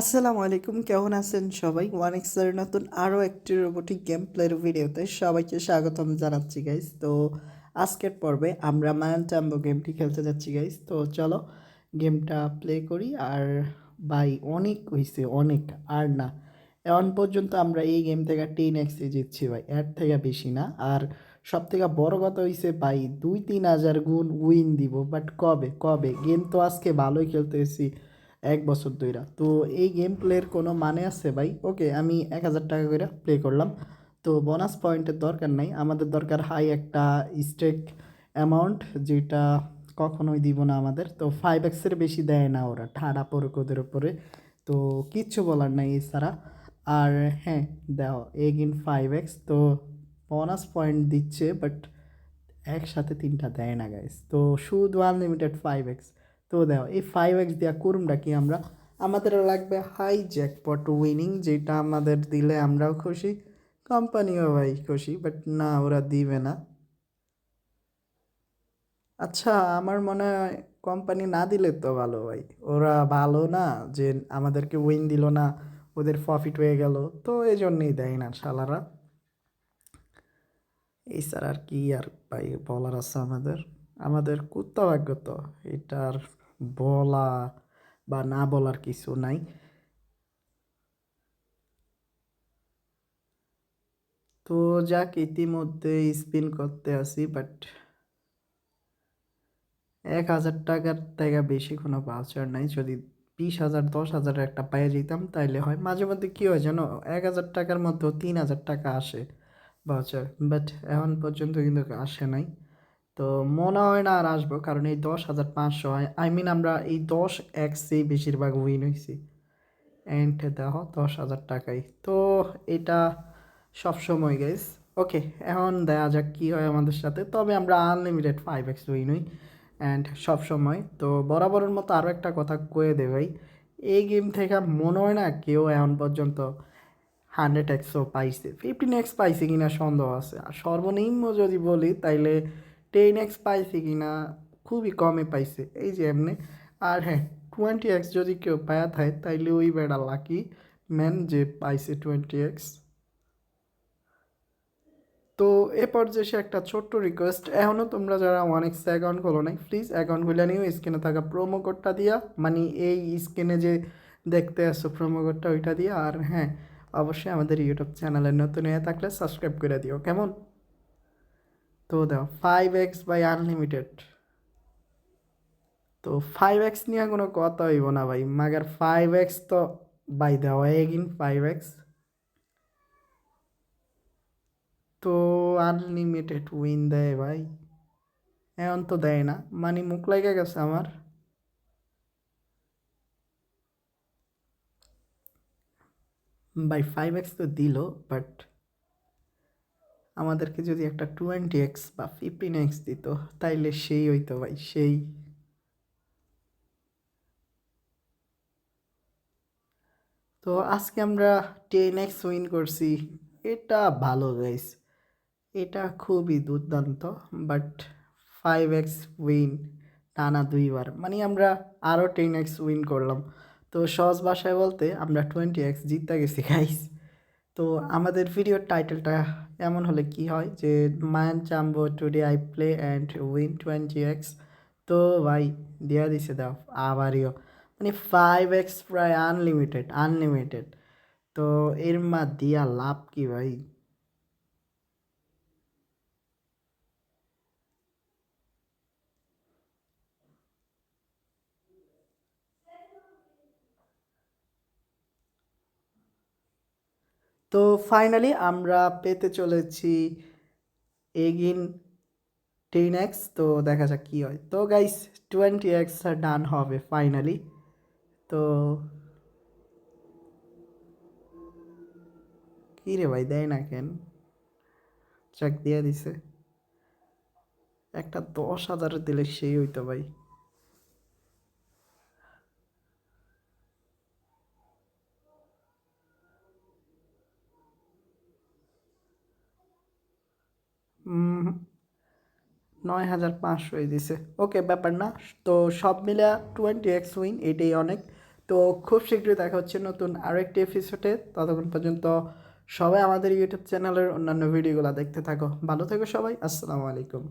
আসসালামু আলাইকুম, কেমন আছেন সবাই? ওয়ান এক্সের নতুন আরও একটি রোবোটিক গেম প্লের ভিডিওতে সবাইকে স্বাগতম জানাচ্ছি গাইস তো আজকের পর্বে আমরা মায়ান টাম্বো গেমটি খেলতে যাচ্ছি গাইস তো চলো গেমটা প্লে করি। আর বাই অনেক হয়েছে অনেক, আর না। এখন পর্যন্ত আমরা এই গেম থেকে টেন এক্সে জিতছি, ভাই। এর থেকে বেশি না। আর সব থেকে বড় কথা হয়েছে ভাই, দুই তিন হাজার গুণ উইন দিব। বাট কবে? কবে? গেম তো আজকে ভালোই খেলতে খেলতেছি। এক বছর ধইরা। তো এই গেম প্লের কোনো মানে আছে ভাই? ওকে আমি এক হাজার টাকা করে প্লে করলাম। তো বোনাস পয়েন্টের দরকার নাই। আমাদের দরকার হাই একটা স্টেক অ্যামাউন্ট যেটা কখনোই দিব না আমাদের। তো ফাইভ এক্সের বেশি দেয় না ওরা, ঠাড়া পড়ুক ওদের উপরে। তো কিচ্ছু বলার নাই এছাড়া। আর হ্যাঁ দেখো এগিন ফাইভ এক্স তো বোনাস পয়েন্ট দিচ্ছে বাট একসাথে তিনটা দেয় না গাইস তো শুধু আনলিমিটেড ফাইভ এক্স তো দেখো, এই ফাইভ এক্স দেওয়া করুমটা কি আমরা? আমাদের লাগবে হাই জ্যাকপট উইনিং যেটা আমাদের দিলে আমরাও খুশি কোম্পানিও ভাই খুশি বাট না, ওরা দিবে না। আচ্ছা আমার মনে হয় কোম্পানি না দিলে তো ভালো ভাই। ওরা ভালো না, যে আমাদেরকে উইন দিল না, ওদের প্রফিট হয়ে গেল, তো এই জন্যই দেয় না শালারা। এই স্যার আর কি আর ভাই বলার আছে আমাদের। আমাদের কুত্তা ভাগ্য তো এটার বলা বা না বলার কিছু নাই। তো যাক, ইতিমধ্যে স্পিন করতে আসি বাট এক হাজার টাকার থেকে বেশি কোনো ভাউচার নাই। যদি বিশ হাজার, দশ হাজার একটা পায়ে যেতাম, তাইলে হয়। মাঝে মধ্যে কী হয় জানো, এক হাজার টাকার মধ্যেও তিন হাজার টাকা আসে ভাউচার বাট এখন পর্যন্ত কিন্তু আসে নাই। তো মনে হয় না আর আসব, কারণ এই দশ হাজার পাঁচশো হয় আই মিন আমরা এই দশ এক্সেই বেশিরভাগ উইন হয়েছি অ্যান্ড দেখো, দশ হাজার টাকাই। তো এটা সবসময় গাইস ওকে এখন দেখা যাক কী হয় আমাদের সাথে। তবে আমরা আনলিমিটেড ফাইভ এক্স উইন হই। অ্যান্ড সবসময় তো বরাবরের মতো আরও একটা কথা কয়ে দে ভাই। এই গেম থেকে মনে হয় না কেউ এখন পর্যন্ত হান্ড্রেড এক্সও পাইছে। ফিফটিন এক্স পাইছে কিনা সন্দেহ আছে। আর সর্বনিম্ন যদি বলি, তাইলে টেন এক্স পাইছে কিনা, খুবই কমে পাইছে। এই যে এমনি, আর হ্যাঁ টোয়েন্টি এক্স যদি কেউ পায়া থাকে, তাইলে ওই বেড়া লাকি ম্যান যে পাইছে টোয়েন্টি এক্স তো এ পর্যায়ে সে একটা ছোট্ট রিকোয়েস্ট এখনও তোমরা যারা ওয়ান এক্স অ্যাকাউন্ট খোলো নাই প্লিজ অ্যাকাউন্ট খুলে নিও, স্ক্রিনে থাকা প্রোমো কোডটা দিয়া মানে এই স্ক্রিনে যে দেখতে আসছো প্রোমো কোডটা ওইটা দিয়ে। আর হ্যাঁ অবশ্যই আমাদের ইউটিউব চ্যানেলে নতুন হয়ে থাকলে সাবস্ক্রাইব করে দিও, কেমন? তো দাও ফাইভ এক্স বাই আনলিমিটেড তো ফাইভ এক্স নিয়ে কোনো কথা হইব না ভাই, মাগার ফাইভ এক্স তো বাই দেওয়া এগিন ফাইভ এক্স তো আনলিমিটেড উইন দেয় ভাই, এখন তো দেয় না মানে মুখ লাগে গেছে আমার। বাই ফাইভ এক্স তো দিল বাট আমাদেরকে যদি একটা টোয়েন্টি এক্স বা ফিফটিন এক্স দিত, তাইলে সেই হইতো ভাই, সেই। তো আজকে আমরা টেন এক্স উইন করছি। এটা ভালো গাইস এটা খুবই দুর্দান্ত বাট ফাইভ এক্স উইন টানা দুইবার। মানে আমরা আরও টেন এক্স উইন করলাম। তো সহজ ভাষায় বলতে আমরা টোয়েন্টি এক্স জিততে গেছি গাইস তো আমাদের ভিডিওর টাইটেলটা এমন হলে কি হয় যে মায়ান চাম্বো today I play and win twenty X তো ভাই দেওয়া দিছে দাও আবারও মানে ফাইভ এক্স প্রায় আনলিমিটেড আনলিমিটেড তো এর মা দিয়া লাভ কি ভাই? তো ফাইনালি আমরা পেতে চলেছি এগিন টেন এক্স তো দেখা যাক কী হয়। তো গাইস টোয়েন্টি এক্স ডান হবে ফাইনালি তো কী রে ভাই, দেয় না কেন? চাক দিয়ে দিছে। একটা দশ হাজার দিলে সেই হইতো ভাই। নয় হাজার পাঁচশোই দিছে। ওকে, ব্যাপার না। তো সব মিলে টোয়েন্টি এক্স উইন এটাই অনেক। তো খুব শীঘ্রই দেখা হচ্ছে নতুন আরেকটি এপিসোডে ততক্ষণ পর্যন্ত সবাই আমাদের ইউটিউব চ্যানেলের অন্যান্য ভিডিওগুলো দেখতে থাকো। ভালো থেকো সবাই। আসসালামু আলাইকুম।